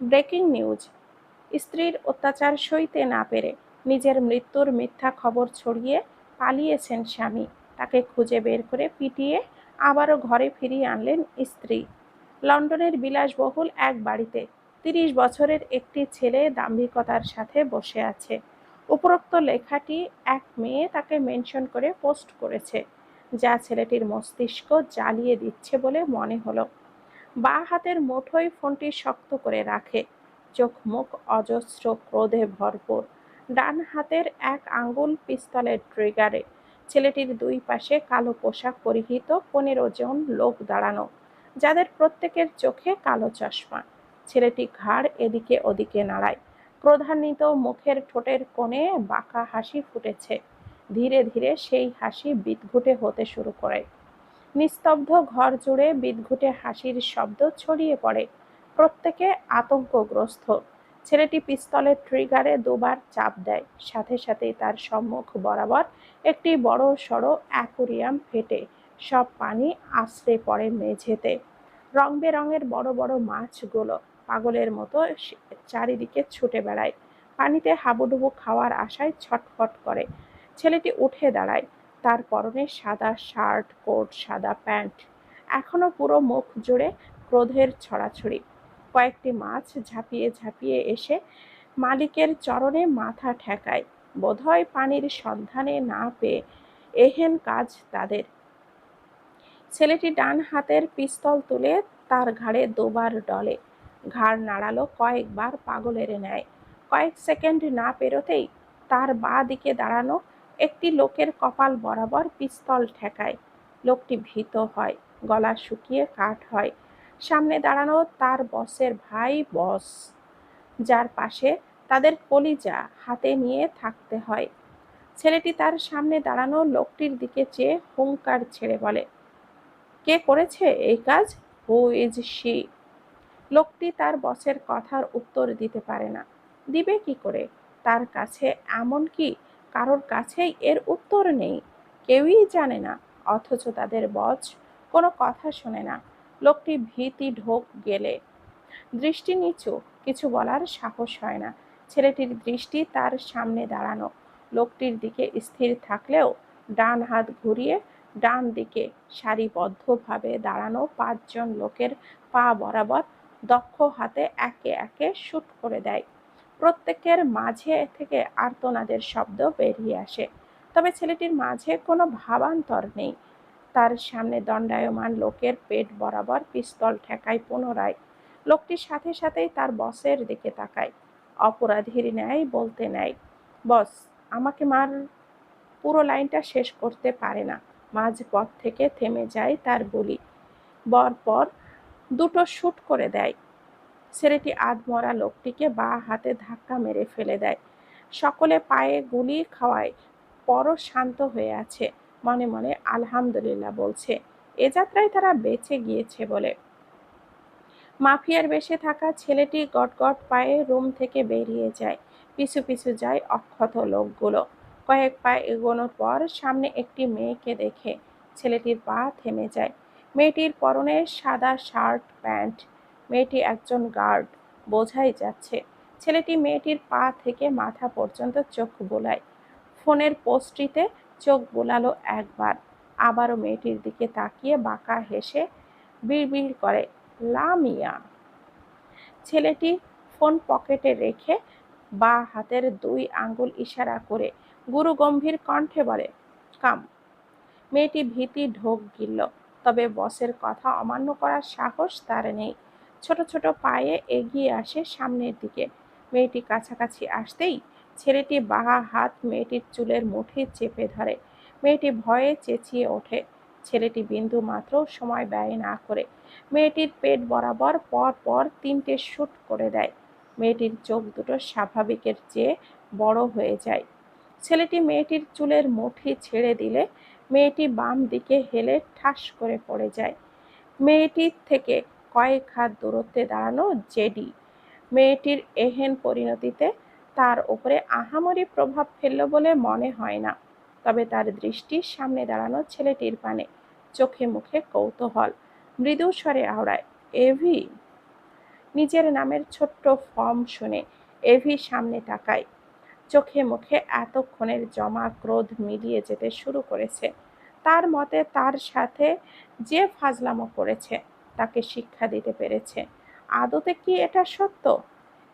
Breaking news. স্ত্রীর অত্যাচার সইতে না পেরে নিজের মৃত্যুর মিথ্যা খবর ছড়িয়ে পালিয়েছেন স্বামী। তাকে খুঁজে বের করে পিটিয়ে আবারও ঘরে ফিরিয়ে আনলেন স্ত্রী। লন্ডনের বিলাসবহুল এক বাড়িতে তিরিশ বছরের একটি ছেলে দাম্ভিকতার সাথে বসে আছে। উপরোক্ত লেখাটি এক মেয়ে তাকে মেনশন করে পোস্ট করেছে, যা ছেলেটির মস্তিষ্ক জ্বালিয়ে দিচ্ছে বলে মনে হলো। বা হাতের মুঠোয় ফোনটি শক্ত করে রাখে। চোখ মুখ অজস্র ক্রোধে ভরপুর। ডান হাতের এক আঙ্গুল পিস্তলের ট্রিগারে। ছেলেটির দুই পাশে কালো পোশাক পরিহিত পনেরো জন লোক দাঁড়ানো, যাদের প্রত্যেকের চোখে কালো চশমা। ছেলেটি ঘাড় এদিকে ওদিকে নাড়ায়। ক্রোধান্বিত মুখের ঠোঁটের কোণে বাঁকা হাসি ফুটেছে। ধীরে ধীরে সেই হাসি বিদঘুটে হতে শুরু করে। নিস্তব্ধ ঘর জুড়ে বিদঘুটে হাসির শব্দ ছড়িয়ে পড়ে। প্রত্যেকে আতঙ্কগ্রস্ত। ছেলেটি পিস্তলের ট্রিগারে দুবার চাপ দেয়। সাথে সাথেই তার সম্মুখ বরাবর একটি বড় সড়ো অ্যাকুরিয়াম ফেটে। সব পানি আশ্রে পড়ে মেঝেতে। রং বেরঙের বড় বড় মাছগুলো পাগলের মতো চারিদিকে ছুটে বেড়ায়। পানিতে হাবুডুবু খাওয়ার আশায় ছটফট করে। ছেলেটি উঠে দাঁড়ায়। তার পরনে সাদা শার্ট, কোট, সাদা প্যান্ট। এখনও পুরো মুখ জুড়ে ক্রোধের ছড়াছড়ি। কয়েকটি মাছ ঝাঁপিয়ে ঝাঁপিয়ে এসে মালিকের চরণে মাথা ঠেকায়। বোধহয় পানির সন্ধানে না পেয়ে এহেন কাজ তাদের। ছেলেটি ডান হাতের পিস্তল তুলে তার ঘাড়ে দুবার ডলে। ঘাড় নাড়ালো কয়েকবার পাগলের ন্যায়। কয়েক সেকেন্ড না পেরোতেই তার বাঁ দিকে দাঁড়ানো একটি লোকের কপাল বরাবর পিস্তল ঠেকায়। লোকটি ভীত হয়, গলা শুকিয়ে কাঠ হয়। সামনে দাঁড়ানো তার বসের ভাই বস, যার পাশে তাদের কলিজা হাতে নিয়ে থাকতে হয়। ছেলেটি তার সামনে দাঁড়ানো লোকটির দিকে চেয়ে হুঙ্কার ছেড়ে বলে, কে করেছে এই কাজ? হু ইজ শি লোকটি তার বসের কথার উত্তর দিতে পারে না। দিবে কি করে? তার কাছে এমন কি কারোর কাছেই এর উত্তর নেই। কেউই জানে না, অথচ তাদের বস কোনো কথা শোনে না। লোকটি ভীতি ঢোক গেলে। দৃষ্টি নিচু, কিছু বলার সাহস হয় না। ছেলেটির দৃষ্টি তার সামনে দাঁড়ানো। লোকটির দিকে স্থির থাকলেও ডান হাত ঘুরিয়ে ডান দিকে সারিবদ্ধভাবে দাঁড়ানো পাঁচজন লোকের পা বরাবর দক্ষ হাতে একে একে শুট করে দেয়। প্রত্যেকের মাঝে থেকে আর্তনাদের শব্দ বেরিয়ে আসে। তবে ছেলেটির মাঝে কোনো ভাবান্তর নেই। তার সামনে দণ্ডায়মান লোকের পেট বরাবর পিস্তল ঠেকায় পুনরায়। লোকটির সাথে সাথেই তার বসের দিকে তাকায়। অপরাধীর ন্যায় বলতে নেয়, বস, আমাকে মার। পুরো লাইনটা শেষ করতে পারে না। মাঝ পথ থেকে থেমে যায় তার গুলি পর দুটো শুট করে দেয়। ছেলেটি আধমরা লোকটিকে বা হাতে ধাক্কা মেরে ফেলে দেয়। সকলে পায়ে গুলি খাওয়ায়, পরও শান্ত হয়ে আছে, মনে মনে আলহামদুলিল্লাহ বলছে। এ যাত্রায় তারা বেঁচে গিয়েছে বলে। মাফিয়ার বেশে থাকা ছেলেটি গটগট পায়ে রুম থেকে বেরিয়ে যায়। পিছু পিছু যায় অক্ষত লোকগুলো। কয়েক পা এগোনোর পর সামনে একটি মেয়েকে দেখে ছেলেটির পা থেমে যায়। মেয়েটির পরনে সাদা শার্ট, প্যান্ট মেয়েটি একজন গার্ড, বোঝাই যাচ্ছে। ছেলেটি মেয়েটির পা থেকে মাথা পর্যন্ত চোখ বোলায়। ফোনের পোস্টটিতে চোখ বোলালো একবার। আবারও মেয়েটির দিকে তাকিয়ে বাঁকা হেসে বিড়বিড় করে লামিয়া ছেলেটি ফোন পকেটে রেখে বা হাতের দুই আঙ্গুল ইশারা করে গুরু গম্ভীর কণ্ঠে বলে, কাম! মেয়েটি ভীতি ঢোক গিলল, তবে বসের কথা অমান্য করার সাহস তার নেই। ছোট ছোট পায়ে এগিয়ে আসে সামনের দিকে। মেয়েটি কাছাকাছি আসতেই ছেলেটি বাহা হাত মেয়েটির চুলের মুঠি চেপে ধরে। মেয়েটি ভয়ে চেঁচিয়ে ওঠে। ছেলেটি বিন্দু মাত্র সময় ব্যয় না করে মেয়েটির পেট বরাবর পর পর তিনটে শুট করে দেয়। মেয়েটির চোখ দুটো স্বাভাবিকের চেয়ে বড় হয়ে যায়। ছেলেটি মেয়েটির চুলের মুঠি ছেড়ে দিলে মেয়েটি বাম দিকে হেলে ঠাস করে পড়ে যায়। মেয়েটির থেকে কয়েক হাত দূরত্বে দাঁড়ানো জেডি। মেয়েটির এহেন পরিণতিতে তার উপরে আহামরি প্রভাব ফেলল বলে মনে হয় না। তবে তার দৃষ্টি সামনে দাঁড়ানো ছেলেটির পানে, চোখে মুখে কৌতূহল। মৃদু স্বরে আওড়ায়, এভি? নিজের নামের ছোট্ট ফর্ম শুনে এভি সামনে তাকায়। চোখে মুখে এতক্ষণের জমা ক্রোধ মিলিয়ে যেতে শুরু করেছে। তার মতে তার সাথে যে ফাজলামো করেছে। তাকে শিক্ষা দিতে পেরেছে। আদতে কি এটা সত্য?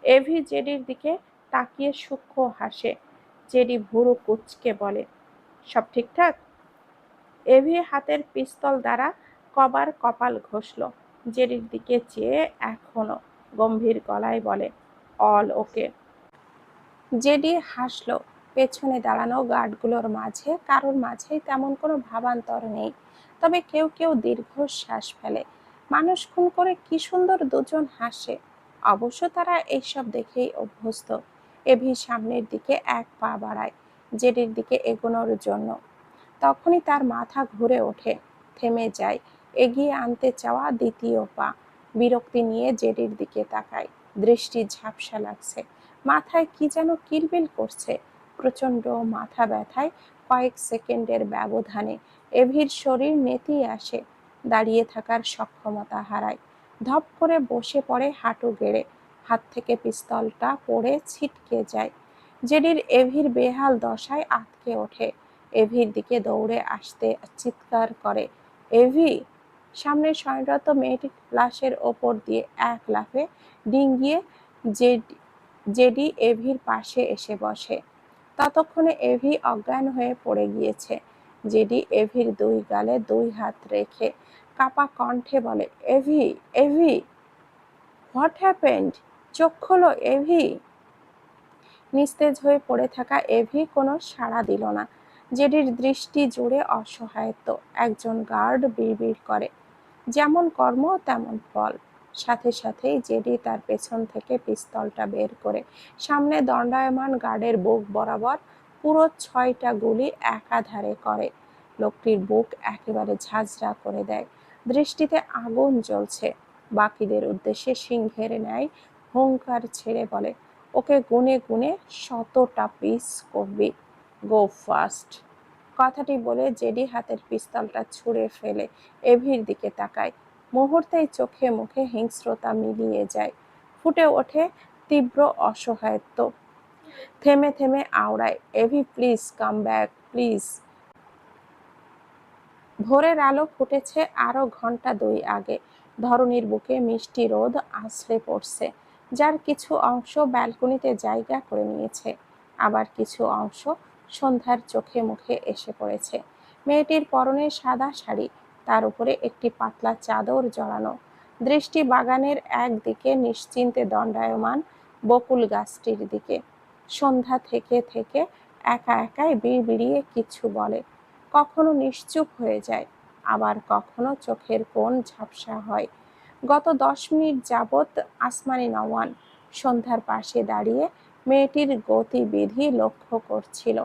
এভি জেডির দিকে তাকিয়ে সূক্ষ্ম হাসে। জেডি ভুরু কুচকে বলে, সব ঠিকঠাক? এভি হাতের পিস্তল দ্বারা কবার কপাল ঘষল। জেডির দিকে চেয়ে এখনও গম্ভীর গলায় বলে, অল ওকে। জেডি হাসল, পেছনে দাঁড়ানো গার্ডগুলোর মাঝে। কারোর মাঝেই তেমন কোনো ভাবান্তর নেই। তবে কেউ কেউ দীর্ঘশ্বাস ফেলে। মানুষ খুন করে কি সুন্দর দুজন হাসে। অবশ্য তারা এইসব দেখেই অভ্যস্ত। এভি সামনের দিকে এক পা বাড়ায়, জেডির দিকে এগোনোর জন্য। তখনই তার মাথা ঘুরে ওঠে, থেমে যায়, এগিয়ে আনতে চাওয়া দ্বিতীয় পা। বিরক্তি নিয়ে জেডির দিকে তাকায়, দৃষ্টি ঝাপসা লাগছে। মাথায় কি যেন কিলবিল করছে, প্রচণ্ড মাথা ব্যথায় কয়েক সেকেন্ডের ব্যবধানে। এভির শরীর নেতিয়ে আসে দাঁড়িয়ে থাকার সক্ষমতা হারায়। ধপ করে বসে পড়ে হাঁটু গেড়ে, হাত থেকে পিস্তলটা পড়ে ছিটকে যায়। জেডির এভির বেহাল দশায় আটকে ওঠে। এভির দিকে দৌড়ে আসতে চিৎকার করে, এভি! সামনে শয়নরত মেয়েটি লাশের ওপর দিয়ে এক লাফে ডিঙ্গিয়ে জেডি জেডি এভির পাশে এসে বসে। ততক্ষণে এভি অজ্ঞান হয়ে পড়ে গিয়েছে। জেডি এভির দুই গালে দুই হাত রেখে কাপা কণ্ঠে বলে, এভি এভি, হোয়াট হ্যাপেন্ড? চোখ খোলো, এভি। নিস্তেজ হয়ে পড়ে থাকা এভি কোনো সাড়া দিল না। জেডির দৃষ্টি জুড়ে অসহায়ত্ব। একজন গার্ড বিড়বিড় করে, যেমন কর্ম, তেমন ফল। সাথে সাথেই জেডি তার পেছন থেকে পিস্তলটা বের করে, সামনে দণ্ডায়মান গার্ডের বুক বরাবর পুরো ছয়টা গুলি একাধারে করে। লোকটির বুক একেবারে ঝাঁঝরা করে দেয়। দৃষ্টিতে আগুন জ্বলছে। বাকিদের উদ্দেশ্যে সিংহের ন্যায় হুঙ্কার ছেড়ে বলে, ওকে গুনে গুনে শতটা পিস করবি। Go fast. কথাটি বলে জেডি হাতের পিস্তলটা ছুঁড়ে ফেলে এভির দিকে তাকায়। মুহূর্তেই চোখে মুখে হিংস্রতা মিলিয়ে যায়। ফুটে ওঠে তীব্র অসহায়ত্ব। থেমে থেমে আওড়ায়, এভি, প্লিজ কাম ব্যাক, প্লিজ। ভোরের আলো ফুটেছে আরও ঘণ্টা দুই আগে। ধরনীর বুকে মিষ্টি রোদ আছড়ে পড়ছে, যার কিছু অংশ ব্যালকনিতে জায়গা করে নিয়েছে। আবার কিছু অংশ সন্ধ্যার চোখে মুখে এসে পড়েছে। মেয়েটির পরনে সাদা শাড়ি, তার উপরে একটি পাতলা চাদর জড়ানো। দৃষ্টি বাগানের একদিকে নিশ্চিন্তে দণ্ডায়মান বকুল গাছটির দিকে। সন্ধ্যা থেকে থেকে একা একাই বিড়বিড়িয়ে কিছু বলে। কখনো নিশ্চুপ হয়ে যায়, আবার কখনো চোখের কোণ ঝাপসা হয়। গত দশ মিনিট যাবৎ আসমানি নওয়ান সন্ধ্যার পাশে দাঁড়িয়ে মেয়েটির গতিবিধি লক্ষ্য করছিল।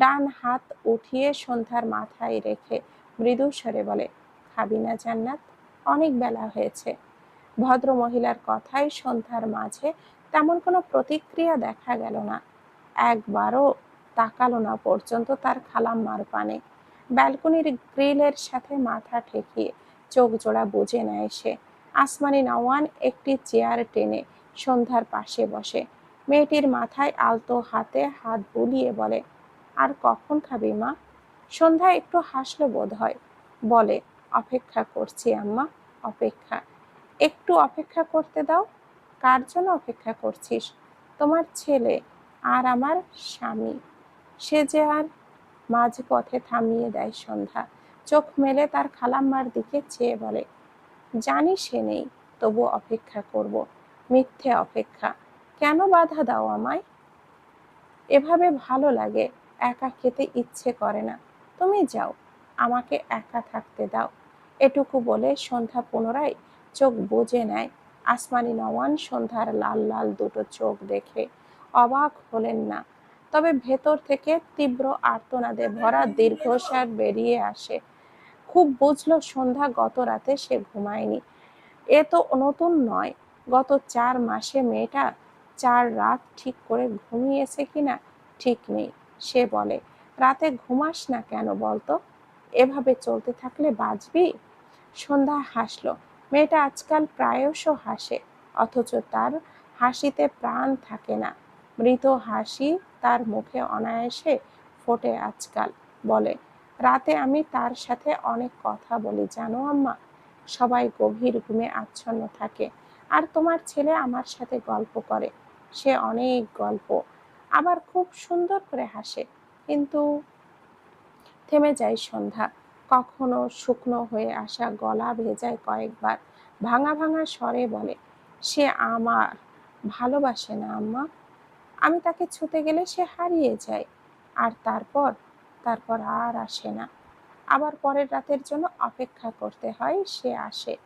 ডান হাত উঠিয়ে সন্ধ্যার মাথায় রেখে মৃদু স্বরে বলে খাবি না জান্নাত, অনেক বেলা হয়েছে। ভদ্র মহিলার কথাই সন্ধ্যার মাঝে তেমন কোনো প্রতিক্রিয়া দেখা গেল না। একবারও তাকালো না পর্যন্ত তার খালাম্মার পানে। ব্যালকনির গ্রিলের সাথে মাথা ঠেকিয়ে চোখ জোড়া বুঝে নেয় সে। আসমানি নওয়ান একটি চেয়ার টেনে সন্ধ্যার পাশে বসে। মেয়েটির মাথায় আলতো হাতে হাত বুলিয়ে বলে, আর কখন খাবি মা? সন্ধ্যা একটু হাসলো বোধ হয় বলে, অপেক্ষা করছি আম্মা, অপেক্ষা। একটু অপেক্ষা করতে দাও। কার জন্য অপেক্ষা করছিস? তোমার ছেলে আর আমার স্বামী। সে যে আর মাঝ পথে থামিয়ে দেয় সন্ধ্যা। চোখ মেলে তার খালাম্মার দিকে চেয়ে বলে, জানি সে নেই তবু অপেক্ষা করব, মিথ্যে অপেক্ষা। কেন বাধা দাও আমায়? এভাবে ভালো লাগে, একা খেতে ইচ্ছে করে না। তুমি যাও, আমাকে একা থাকতে দাও। এটুকু বলে সন্ধ্যা পুনরায় চোখ বুঝে নেয়। আসমানি নওয়ান সন্ধ্যার লাল লাল দুটো চোখ দেখে অবাক হলেন না। তবে ভেতর থেকে তীব্র আর্তনাদে ভরা দীর্ঘশ্বাস বেরিয়ে আসে। খুব বুঝলো সন্ধ্যা গত রাতে সে ঘুমায়নি। এ তো নতুন নয়, গত চার মাসে মেয়েটা চার রাত ঠিক করে ঘুমিয়েছে কিনা ঠিক নেই, সে বলে। রাতে ঘুমাস না কেন বলতো? এভাবে চলতে থাকলে বাঁচবি? সন্ধ্যা হাসলো। মেয়েটা আজকাল প্রায়শ হাসে, অথচ তার হাসিতে প্রাণ থাকে না। মৃত হাসি তার মুখে অনায়াসে ফোটে আজকাল, বলে, রাতে আমি তার সাথে অনেক কথা বলি, জানো আম্মা? সবাই গভীর ঘুমে আচ্ছন্ন থাকে। আর তোমার ছেলে আমার সাথে গল্প করে। সে অনেক গল্প, আবার খুব সুন্দর করে হাসে। কিন্তু থেমে যায় সন্ধ্যা। কখনো শুকনো হয়ে আসা গলা ভেজায় কয়েকবার ভাঙা ভাঙা স্বরে বলে, সে আমার ভালোবাসে না আম্মা? আমি তাকে ছুতে গেলে সে হারিয়ে যায়। আর তারপর তারপর আর আসে না। আবার পরের রাতের জন্য অপেক্ষা করতে হয়, সে আসে।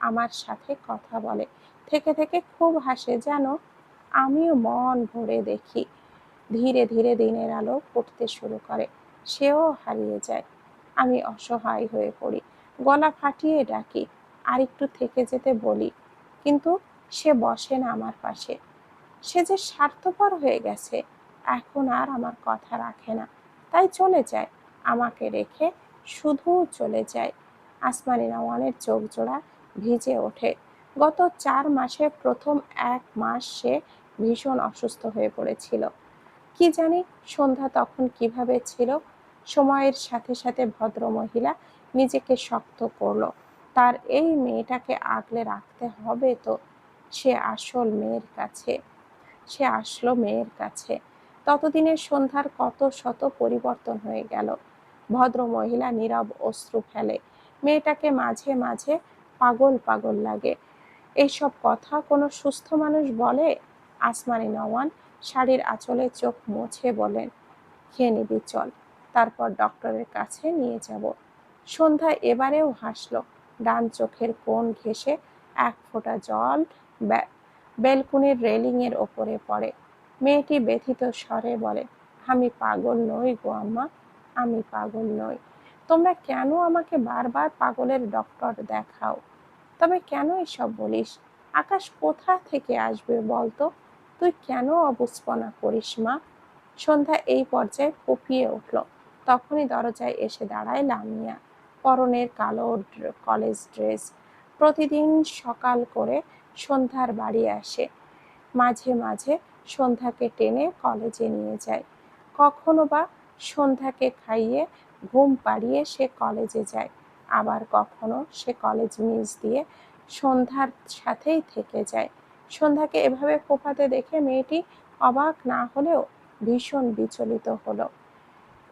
আমার সাথে কথা বলে। থেকে থেকে খুব হাসে যেন আমিও মন ভরে দেখি। ধীরে ধীরে দিনের আলো ফুটতে শুরু করে। সেও হারিয়ে যায়। আমি অসহায় হয়ে পড়ি। গলা ফাটিয়ে ডাকি আর একটু থেকে যেতে বলি। কিন্তু সে বসে না আমার পাশে। সে যে স্বার্থপর হয়ে গেছে, এখন আর আমার কথা রাখে না। তাই চলে যায়, আমাকে রেখে শুধু চলে যায়। আসমানি নওয়ানের চোখ জোড়া ভিজে ওঠে। গত চার মাসে প্রথম এক মাস সে ভীষণ অসুস্থ হয়ে পড়েছিল। কি জানি সন্ধ্যা তখন কীভাবে ছিল, সময়ের সাথে সাথে ভদ্র মহিলা নিজেকে শক্ত করল। তার এই মেয়েটাকে আগলে রাখতে হবে তো, সে আসল মেয়ের কাছে। সে আসলো মেয়ের কাছে। ততদিনে সন্ধ্যার কত শত পরিবর্তন হয়ে গেল। ভদ্র মহিলা নীরব অশ্রু ফেলে। মেয়েটাকে মাঝে মাঝে পাগল পাগল লাগে। এইসব কথা কোনো সুস্থ মানুষ বলে? আসমানি নওয়ান শাড়ির আঁচলে চোখ মুছে বলেন, খেয়ে নিবি, চল। তারপর ডক্টরের কাছে নিয়ে যাব। সন্ধ্যা এবারেও হাসলো। ডান চোখের কোণ ঘেঁষে এক ফোঁটা জল বেলকুনির রেলিংয়ের ওপরে পড়ে। মেয়েটি ব্যথিত স্বরে বলে, আমি পাগল নই গো আম্মা, আমি পাগল নই। তোমরা কেন আমাকে বারবার পাগলের ডক্টর দেখাও? তবে কেন এসব বলিস? আকাশ কোথা থেকে আসবে বলতো? তুই কেন অবস্পনা করিস মা? সন্ধ্যা এই পর্যায়ে ফুপিয়ে উঠল। তখনই দরজায় এসে দাঁড়ায় লামিয়া। পরনের কালো কলেজ ড্রেস প্রতিদিন সকাল করে সন্ধ্যার বাড়ি আসে। মাঝে মাঝে সন্ধ্যাকে টেনে কলেজে নিয়ে যায়। কখনো বা সন্ধ্যাকে খাইয়ে ঘুম পাড়িয়ে সে কলেজে যায়। আবার কখনো সে কলেজ মিস দিয়ে সন্ধ্যার সাথেই থেকে যায়। সন্ধ্যাকে এভাবে ফোপাতে দেখে মেয়েটি অবাক না হলেও ভীষণ বিচলিত হলো।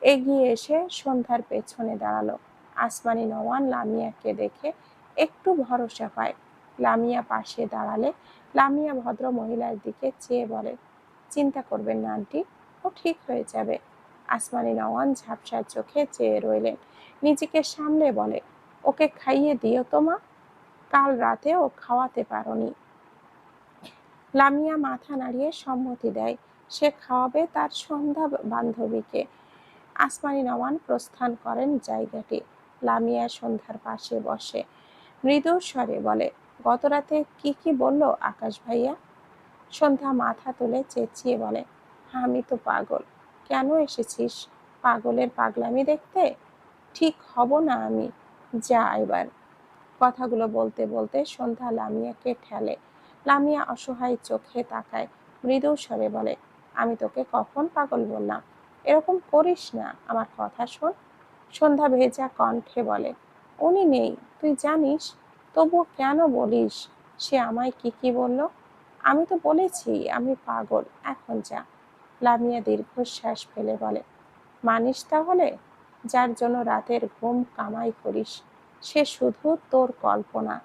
এগিয়ে এসে সন্ধ্যার পেছনে দাঁড়াল। আসমানি নওয়ান লামিয়াকে দেখে একটু ভরসা পায়। লামিয়া পাশে দাঁড়ালে লামিয়া ভদ্র মহিলার দিকে চেয়ে বলে, চিন্তা করবেন না, আন্টি, ও ঠিক হয়ে যাবে। আসমানি নওয়ান ঝাপসার চোখে চেয়ে রইলেন। নিজেকে সামলে বলে, ওকে খাইয়ে দিও তো মা, কাল রাতে ও খাওয়াতে পারোনি। লামিয়া মাথা নাড়িয়ে সম্মতি দেয়, সে খাওয়াবে তার সন্ধ্যা বান্ধবীকে। আসমানি নওয়ান প্রস্থান করেন জায়গাটি। লামিয়া সন্ধ্যার পাশে বসে, মৃদু স্বরে বলে গত রাতে কি কি বলল আকাশ ভাইয়া? সন্ধ্যা মাথা তুলে চেঁচিয়ে বলে, আমি তো পাগল। কেন এসেছিস? পাগলের পাগলামি দেখতে? ঠিক হব না আমি। যা এবার। কথাগুলো বলতে বলতে সন্ধ্যা লামিয়াকে ঠেলে। লামিয়া অসহায় চোখে তাকায়, মৃদু স্বরে বলে, আমি তোকে কখন পাগল বললাম? এরকম করিস না। আমার কথা শোন। সন্ধ্যা ভেজা কণ্ঠে বলে, উনি নেই। তুই জানিস তবু কেন বলিস? সে আমায় কি কি বলল? আমি তো বলেছি, আমি পাগল। এখন যা। লামিয়া দীর্ঘশ্বাস ফেলে বলে, মানিস তাহলে? যার জন্য রাতের ঘুম কামাই করিস। সে শুধু তোর কল্পনা।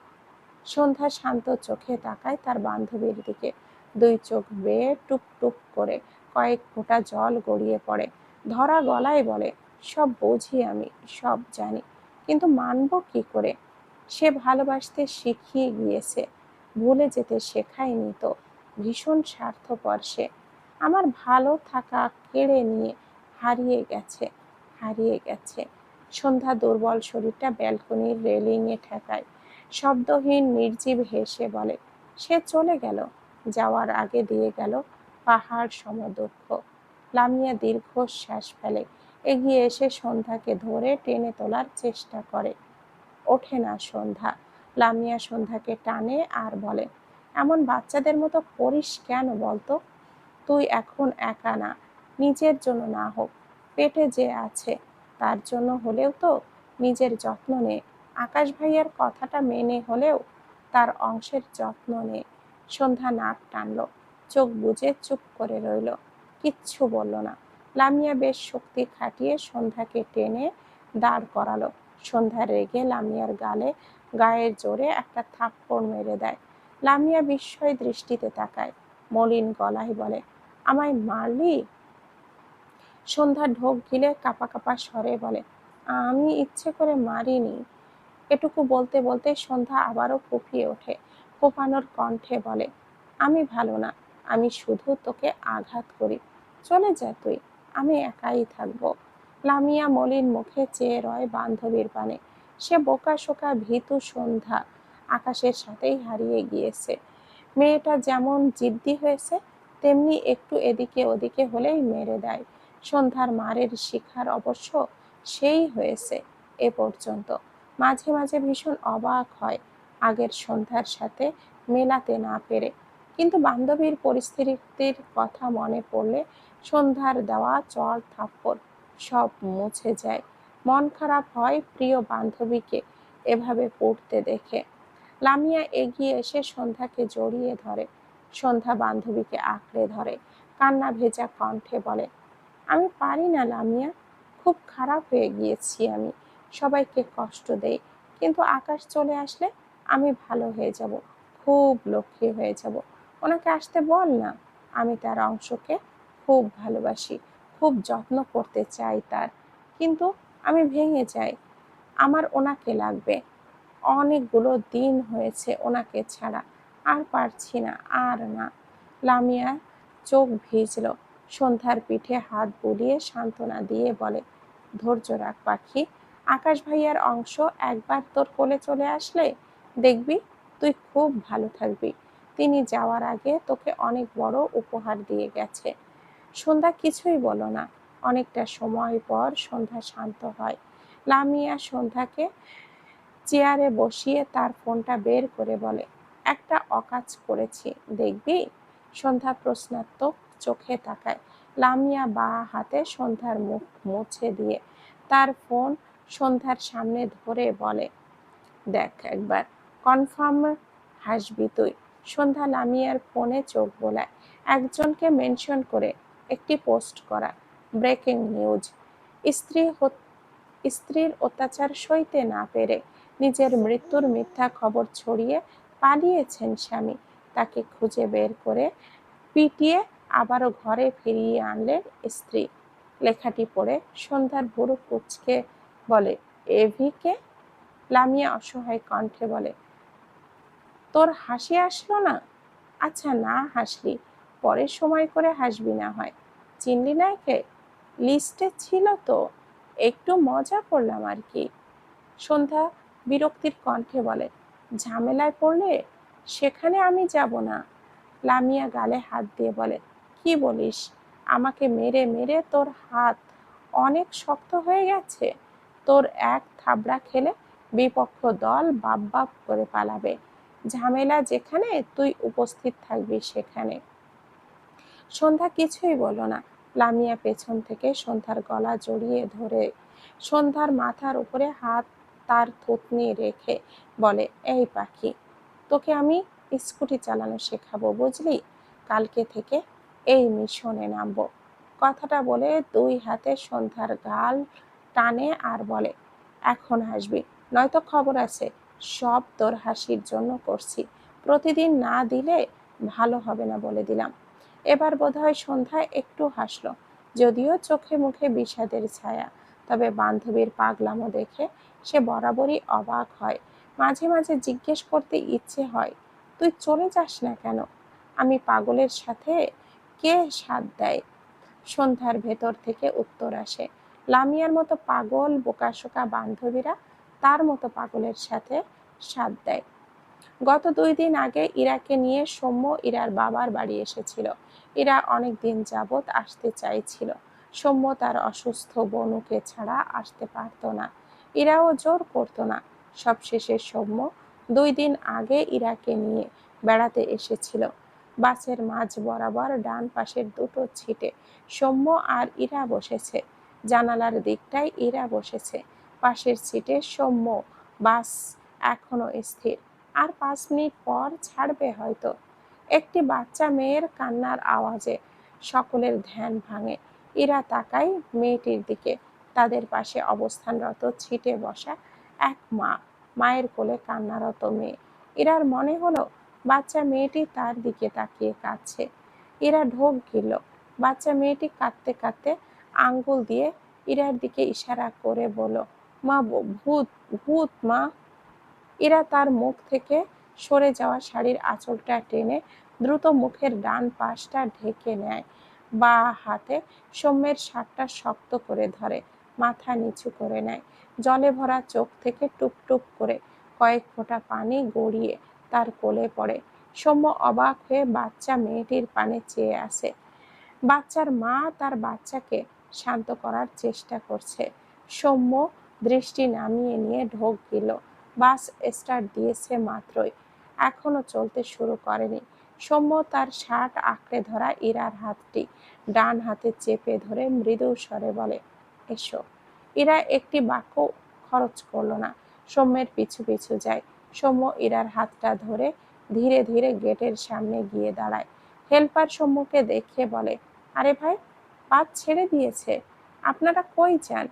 সন্ধ্যা শান্ত চোখে তাকায় তার বান্ধবীর দিকে। দুই চোখ বেয়ে টুপ টুপ করে কয়েক ফোঁটা জল গড়িয়ে পড়ে। ধরা গলায় বলে, সব বুঝি আমি, সব জানি। কিন্তু মানব কি করে? সে ভালোবাসতে শিখিয়ে গিয়েছে। ভুলে যেতে শেখায়নি তো। ভীষণ স্বার্থপর সে। আমার ভালো থাকা কেড়ে নিয়ে হারিয়ে গেছে হারিয়ে গেছে। সন্ধ্যা দুর্বল শরীরটা ব্যালকনির রেলিংয়ে ঠেকায়। শব্দহীন নির্জীব হেসে বলে, সে চলে গেল। যাওয়ার আগে দিয়ে গেল পাহাড় সম দুঃখ লামিয়া দীর্ঘশ্বাস ফেলে। এগিয়ে এসে সন্ধ্যাকে ধরে টেনে তোলার চেষ্টা করে। ওঠে না সন্ধ্যা। লামিয়া সন্ধ্যাকে টানে আর বলে, এমন বাচ্চাদের মতো করিস কেন বলতো? তুই এখন একা না, নিজের জন্য না হোক। পেটে যে আছে, তার জন্য হলেও তো নিজের যত্ন নে। আকাশ ভাইয়ার কথাটা মেনে হলেও তার অংশের যত্ন নে। সন্ধ্যা নাক টানলো, চোখ বুজে চুপ করে রইল, কিচ্ছু বলল না। লামিয়া বেশ শক্তি খাটিয়ে সন্ধ্যাকে টেনে দাঁড় করালো। সন্ধ্যা রেগে লামিয়ার গালে, গায়ের জোরে একটা থাপ্পড় মেরে দেয়। লামিয়া বিস্ময় দৃষ্টিতে তাকায়। মলিন গলায় বলে, আমায় মারলি? সন্ধ্যা ঢোক গিলে কাপা কাপা স্বরে বলে, আমি ইচ্ছে করে মারিনি। এটুকু বলতে বলতে সন্ধ্যা আবারও ফুপিয়ে ওঠে। কোপানোর কণ্ঠে বলে, আমি ভালো না। আমি শুধু তোকে আঘাত করি। চলে যা তুই। আমি একাই থাকব। লামিয়া মলিন মুখে চেয়ে রয় বান্ধবীর পানে। সে বোকা শোকা ভীতু সন্ধ্যা আকাশের সাথেই হারিয়ে গিয়েছে। মেয়েটা যেমন জিদ্দি হয়েছে, তেমনি একটু এদিকে ওদিকে হলেই মেরে দেয়। সন্ধ্যার মারের শিখার অবশ্য সেই হয়েছে এ পর্যন্ত। মাঝে মাঝে ভীষণ অবাক হয় আগের সন্ধ্যার সাথে মেলাতে না পেরে। কিন্তু বান্ধবীর পরিস্থিতির কথা মনে পড়লে সন্ধ্যার দেওয়া চর থাপ্পড় সব মুছে যায়। মন খারাপ হয় প্রিয় বান্ধবীকে এভাবে পড়তে দেখে। লামিয়া এগিয়ে এসে সন্ধ্যাকে জড়িয়ে ধরে। সন্ধ্যা বান্ধবীকে আঁকড়ে ধরে। কান্না ভেজা কণ্ঠে বলে, আমি পারি না লামিয়া, খুব খারাপ হয়ে গিয়েছি আমি। সবাইকে কষ্ট দেই, কিন্তু আকাশ চলে আসলে আমি ভালো হয়ে যাব, খুব লক্ষ্মী হয়ে যাব। ওনাকে আসতে বল না, আমি তার অংশকে খুব ভালোবাসি। খুব যত্ন করতে চাই তার। কিন্তু আমি ভেঙে যাই। আমার ওনাকে লাগবে। অনেকগুলো দিন হয়েছে ওনাকে ছাড়া। আর পারছি না, আর না। লামিয়া চোখ ভিজল। সন্ধ্যার পিঠে হাত বুলিয়ে সান্ত্বনা দিয়ে বলে, ধৈর্য রাখ পাখি। আকাশ ভাইয়ার অংশ একবার তোর কোলে চলে আসলে দেখবি তুই খুব ভালো থাকবি। তিনি যাওয়ার আগে তোকে অনেক বড় উপহার দিয়ে গেছে। সন্ধ্যা কিছুই বলো না। অনেকটা সময় পর সন্ধ্যা শান্ত হয়। লামিয়া সন্ধ্যাকে চেয়ারে বসিয়ে তার ফোনটা বের করে বলে, একটা অকাজ করেছি, দেখবি? সন্ধ্যা প্রশ্নাত্মক চোখে তাকায়। লামিয়া বা হাতে সন্ধ্যার মুখ মুছে দিয়ে তার ফোন সন্ধ্যার সামনে ধরে বলে, দেখ একবার, কনফার্ম হাসবি তুই। সন্ধ্যা লামিয়ার ফোনে চোখ বোলায়। একজনকে মেনশন করে একটি পোস্ট করা। ব্রেকিং নিউজ, স্ত্রী স্ত্রীর অত্যাচার সইতে না পেরে নিজের মৃত্যুর মিথ্যা খবর ছড়িয়ে পালিয়েছেন স্বামী। তাকে খুঁজে বের করে পিটিয়ে আবারও ঘরে ফিরিয়ে আনলেন স্ত্রী। লেখাটি পড়ে সন্ধ্যার বুড়ো কুচকে বলে, এভিকে? লামিয়া অসহায় কণ্ঠে বলে, তোর হাসি আসলো না? আচ্ছা না হাসলি। পরে সময় করে হাসবি না হয়। চিনলি না একে? লিস্টে ছিল তো। একটু মজা করলাম আর কি। সন্ধ্যা বিরক্তির কণ্ঠে বলে, ঝামেলায় পড়লে সেখানে আমি যাব না। লামিয়া গালে হাত দিয়ে বলে, কি বলিস? আমাকে মেরে মেরে তোর হাত অনেক শক্ত হয়ে গেছে। তোর এক থাবড়া খেলে বিপক্ষ দল বাপ বাপ করে পালাবে। ঝামেলা যেখানে তুই উপস্থিত থাকবি সেখানে। সন্ধ্যা কিছুই বলো না। লামিয়া পেছন থেকে সন্ধ্যার গলা জড়িয়ে ধরে সন্ধ্যার মাথার উপরে হাত তার থুতনি রেখে বলে, এই পাখি, তোকে আমি স্কুটি চালানো শেখাবো, বুঝলি? কালকে থেকে এই মিশনে নামবো। কথাটা বলে দুই হাতে সন্ধ্যার গাল টানে আর বলে, এখন হাসবি নয়তো খবর আছে, সব তোর হাসির জন্য করছি। প্রতিদিন না দিলে ভালো হবে না বলে দিলাম। এবার বোধহয় সন্ধ্যায় একটু হাসলো, যদিও চোখে মুখে বিষাদের ছায়া। তবে বান্ধবীর পাগলামো দেখে সে বরাবরই অবাক হয়। মাঝে মাঝে জিজ্ঞেস করতে ইচ্ছে হয়, তুই চলে যাস না কেন? আমি পাগলের সাথে কে সাথ দেয়? সন্ধ্যার ভেতর থেকে উত্তর আসে, লামিয়ার মতো পাগল বোকাশোকা বান্ধবীরা তার মতো পাগলের সাথে সাথ দেয়। গত দুই দিন আগে ইরাকে নিয়ে সৌম্য ইরার বাবার বাড়ি এসেছিল। ইরা অনেক দিন যাবৎ আসতে চাইছিল। সৌম্য তার অসুস্থ বনুকে ছাড়া আসতে পারত না। ইরাও জোর করতো না। সবশেষে সৌম্য দুই দিন আগে ইরাকে নিয়ে বেড়াতে এসেছিল। বাসের মাঝ বরাবর ডান পাশের দুটো ছিটে সৌম্য আর ইরা বসেছে। জানালার দিকটায় ইরা বসেছে। পাশের সিটে সৌম্য। বাস এখনও স্থির। আর পাঁচ মিনিট পর ছাড়বে হয়তো। একটি বাচ্চা মেয়ের কান্নার আওয়াজে সকলের ধ্যান ভাঙে। ইরা তাকায় মেয়েটির দিকে। তাদের পাশে অবস্থানরত ছিটে বসা এক মা, মায়ের কোলে কান্নারত মেয়ে। ইরার মনে হলো, বাচ্চা মেয়েটি তার দিকে তাকিয়ে কাঁদছে। ইরা ঢোক গিল বাচ্চা মেয়েটি কাঁদতে কাঁদতে আঙ্গুল দিয়ে ইরার দিকে ইশারা করে বলল, মা, ভূত ভূত মা। ইরা তার মুখ থেকে সরে যাওয়া শাড়ির আঁচলটা টেনে দ্রুত মুখের ডান পাশটা ঢেকে নেয়। বা হাতে সৌম্যের শার্টটা শক্ত করে ধরে, মাথা নিচু করে নেয়। জলে ভরা চোখ থেকে টুপটুপ করে কয়েক ফোঁটা পানি গড়িয়ে তার কোলে পড়ে। সৌম্য অবাক হয়ে বাচ্চা মেয়েটির পানে চেয়ে আসে বাচ্চার মা তার বাচ্চাকে শান্ত করার চেষ্টা করছে। সৌম্য দৃষ্টি নামিয়ে নিয়ে ঢোক গেল। বাস স্টার্ট দিয়েছে মাত্রই। এখনও চলতে শুরু করেনি। সৌম্য তার শার্ট আঁকড়ে ধরা ইরার হাতটি ডান হাতে চেপে ধরে মৃদু স্বরে বলে, এসো। ইরা একটি বাক্য খরচ করল না। সৌম্যের পিছু পিছু যায়। সৌম্য ইরার হাতটা ধরে ধীরে ধীরে গেটের সামনে গিয়ে দাঁড়ায়। হেল্পার সৌম্যকে দেখে বলে, আরে ভাই, বাস ছেড়ে দিয়েছে। আপনারা কই যান?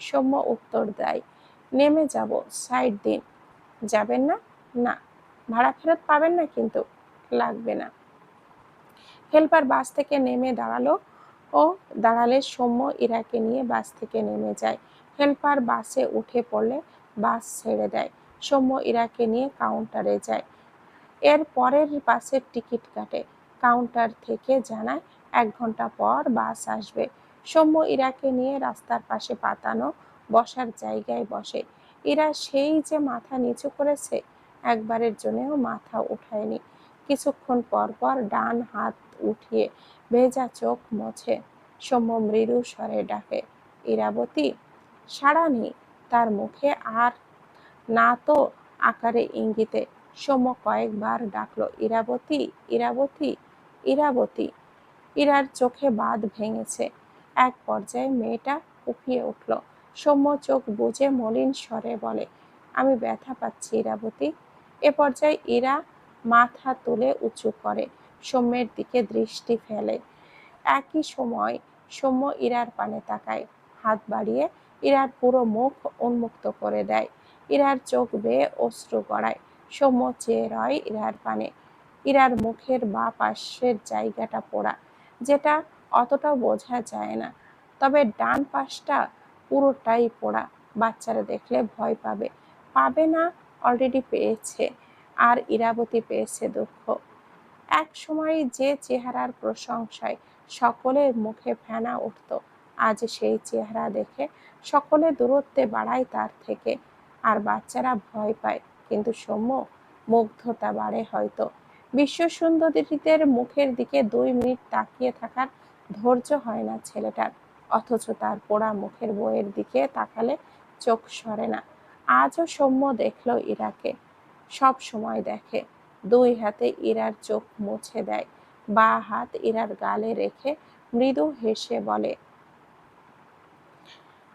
সৌম্য উত্তর দেয়, নেমে যাব, সাইড দিন। যাবেন না? না। ভাড়া ফেরত পাবেন না কিন্তু, লাগবে না। হেল্পার বাস থেকে নেমে দাঁড়াল ও দাঁড়ালে সৌম্য ইরাকে নিয়ে বাস থেকে নেমে যায়। হেল্পার বাসে উঠে পড়লে বাস ছেড়ে দেয়। সৌম্য ইরাকে নিয়ে কাউন্টারে যায়। এর পরের বাসের টিকিট কাটে। কাউন্টার থেকে জানায় এক ঘণ্টা পর বাস আসবে। সৌম্য ইরাকে নিয়ে রাস্তার পাশে পাতানো বসার জায়গায় বসে। ইরা সেই যে মাথা নিচু করেছে, একবারের জন্যও মাথা উঠায়নি। কিছুক্ষণ পর পর ডান হাত উঠিয়ে ভেজা চোখ মোছে সৌম্য মৃদু স্বরে ডাকে, ইরাবতী, সাড়া নেই, তার মুখে আর না তো আকারে ইঙ্গিতে। সৌম্য কয়েকবার ডাকলো, ইরাবতী ইরাবতী ইরাবতী। ইরার চোখে বাঁধ ভেঙেছে। এক পর্যায়ে মেয়েটা উফিয়ে উঠল। সৌম্য চোখ বুঝে মলিন স্বরে বলে, আমি ব্যথা পাচ্ছি ইরাবতী। এ পর্যায়ে ইরা মাথা তুলে উঁচু করে, সৌম্যের দিকে দৃষ্টি ফেলে। একই সময় সৌম্য ইরার পানে তাকায়, হাত বাড়িয়ে ইরার পুরো মুখ উন্মুক্ত করে দেয়। ইরার চোখ বেয়ে অশ্রু গড়ায়, সৌম্য চেয়ে রয় ইরার পানে। ইরার মুখের বা পাশের জায়গাটা পোড়া, যেটা অতটাও বোঝা যায় না। তবে ডান পাশটা পুরোটাই পোড়া। বাচ্চারা দেখলে ভয় পাবে। পাবে না অলরেডি পেয়েছে। আর ইরাবতী পেয়েছে দুঃখ। এক সময় যে চেহারার প্রশংসায় সকলের মুখে ফেনা উঠত, আজ সেই চেহারা দেখে সকলে দূরত্বে বাড়ায় তার থেকে। আর বাচ্চারা ভয় পায়, কিন্তু সৌম্য মুগ্ধতা বাড়ে হয়তো। বিশ্ব সুন্দরীদের মুখের দিকে দুই মিনিট তাকিয়ে থাকার ধৈর্য হয় না ছেলেটার। অথচ তার পোড়া মুখের বইয়ের দিকে তাকালে চোখ সরে না। আজও সৌম্য দেখল ইরাকে। সব সময় দেখে। দুই হাতে ইরার চোখ মুছে দেয়। বা হাত ইরার গালে রেখে মৃদু হেসে বলে,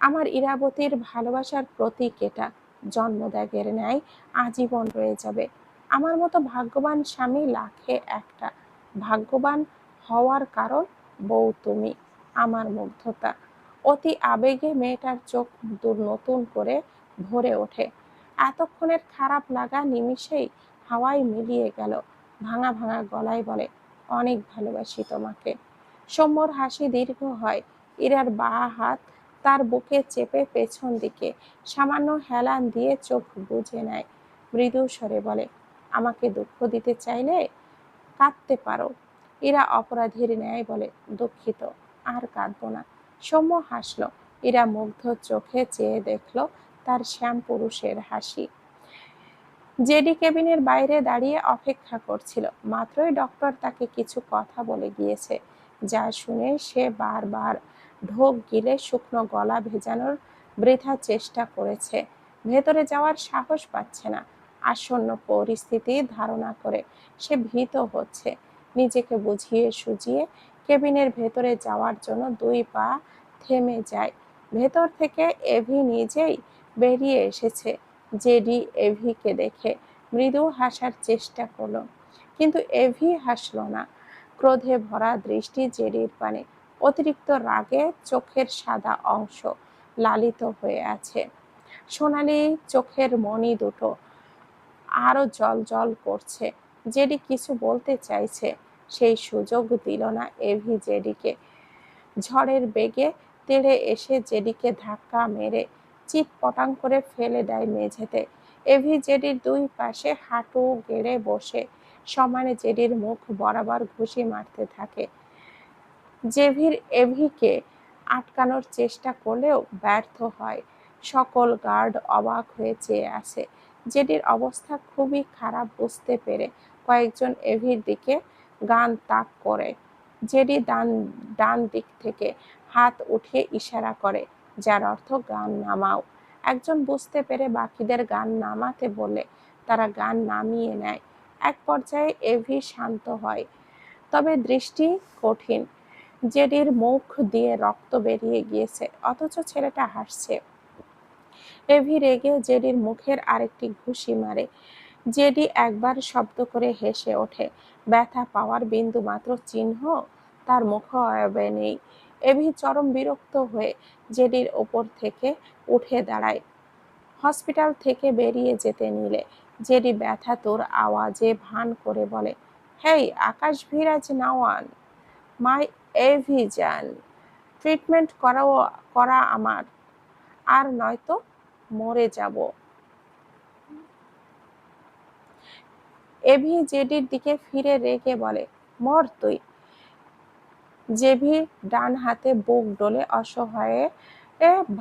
আমার ইরাবতীর ভালোবাসার প্রতীক এটা। জন্মদাগের ন্যায় আজীবন রয়ে যাবে। আমার মতো ভাগ্যবান স্বামী লাখে একটা। ভাগ্যবান হওয়ার কারণ বউ তুমি। আমার মুগ্ধতা। অতি আবেগে মেয়েটার চোখ দু- নতুন করে ভরে ওঠে। এতক্ষণের খারাপ লাগা নিমিষেই হাওয়ায় মিলিয়ে গেল। ভাঙা ভাঙা গলায় বলে, অনেক ভালোবাসি তোমাকে। সৌম্যর হাসি দীর্ঘ হয়। ইরার বা হাত তার বুকে চেপে পেছন দিকে, সামান্য হেলান দিয়ে চোখ বুঝে নেয়। মৃদু স্বরে বলে, আমাকে দুঃখ দিতে চাইলে কাঁদতে পারো। ইরা অপরাধীর ন্যায় বলে, দুঃখিত। আর কাঁদবো না। সৌম্য হাসলো। এরা মুগ্ধ চোখে চেয়ে দেখল তার শ্যাম পুরুষের হাসি। জেডি কেবিনের বাইরে দাঁড়িয়ে অপেক্ষা করছিল। মাত্রই ডক্টর তাকে কিছু কথা বলে গিয়েছে, যা শুনে সে বারবার ঢোক গিলে শুকনো গলা ভেজানোর বৃথা চেষ্টা করেছে। ভেতরে যাওয়ার সাহস পাচ্ছে না। আসন্ন পরিস্থিতি ধারণা করে সে ভীত হচ্ছে। নিজেকে বুঝিয়ে সুজিয়ে কেবিনের ভেতরে যাওয়ার জন্য দুই পা থেমে যায়। ভেতর থেকে এভি নিজেই বেরিয়ে এসেছে। জেডি এভিকে দেখে মৃদু হাসার চেষ্টা করল, কিন্তু এভি হাসল না। ক্রোধে ভরা দৃষ্টি জেডির পানে। অতিরিক্ত রাগে চোখের সাদা অংশ লালিত হয়ে আছে। সোনালি চোখের মণি দুটো আরও জল জল করছে। জেডি কিছু বলতে চাইছে। সেই সুযোগ দিল না এভি জেডিকে। ঝড়ের বেগে তেড়ে এসে জেডিকে ধাক্কা মেরে চিৎ পটাং করে ফেলে দেয় মেঝেতে। এভি জেডির দুই পাশে হাঁটু গেড়ে বসে। সমানে জেডির মুখ বরাবর ঘুষি মারতে থাকে। জেভির এভিকে আটকানোর চেষ্টা করলেও ব্যর্থ হয়। সকল গার্ড অবাক হয়ে চেয়ে আসে জেডির অবস্থা খুবই খারাপ বুঝতে পেরে কয়েকজন এভির দিকে গান তাক করে। জেডি ডান ডান দিক থেকে হাত উঠিয়ে ইশারা করে, যার অর্থ গান নামাও। একজন বুঝতে পেরে বাকিদের গান নামাতে বলে, তারা গান নামিয়ে নেয়। এক পর্যায়ে এভি শান্ত হয়। তবে দৃষ্টি কঠিন। জেডির মুখ দিয়ে রক্ত বেরিয়ে গিয়েছে, অথচ ছেলেটা হাসছে। এভি রেগে জেডির মুখের আরেকটি ঘুষি মারে। জেডি একবার শব্দ করে হেসে ওঠে। ব্যথা পাওয়ার বিন্দু মাত্র চিহ্ন তার মুখ অয়বে নেই এভি চরম বিরক্ত হয়ে জেডির ওপর থেকে উঠে দাঁড়ায়। হসপিটাল থেকে বেরিয়ে যেতে নিলে জেডি ব্যথা তোর আওয়াজে ভান করে বলে, হেই, আকাশ ভিরাজ নাওয়ান, মাই এভি যান ট্রিটমেন্ট করাও, করা আমার। আর নয়তো মরে যাব। এভি জেডির দিকে ফিরে রেগে বলে, মর তুই। জেভি ডান হাতে বুক ডলে অসহায়ে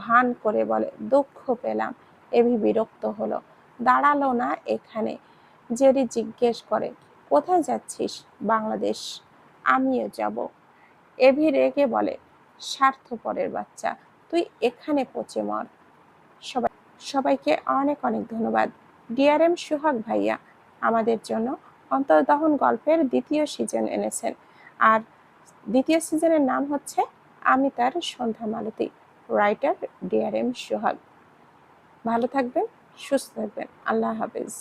ভান করে বলে, দুঃখ পেলাম। এভি বিরক্ত হলো, দাঁড়াল না এখানে। জেডি জিজ্ঞেস করে, কোথায় যাচ্ছিস? বাংলাদেশ। আমিও যাব। এভি রেগে বলে, স্বার্থপরের বাচ্চা, তুই এখানে পচে মর। সবাই, সবাইকে অনেক অনেক ধন্যবাদ। ডিআরএম সুহাগ ভাইয়া আমাদের জন্য অন্তর্দহন গল্পের দ্বিতীয় সিজন এনেছেন। আর দ্বিতীয় সিজনের নাম হচ্ছে আমি তার সন্ধ্যা মালতী রাইটার ডিআরএম সোহাগ। ভালো থাকবেন, সুস্থ থাকবেন। আল্লাহ হাফেজ।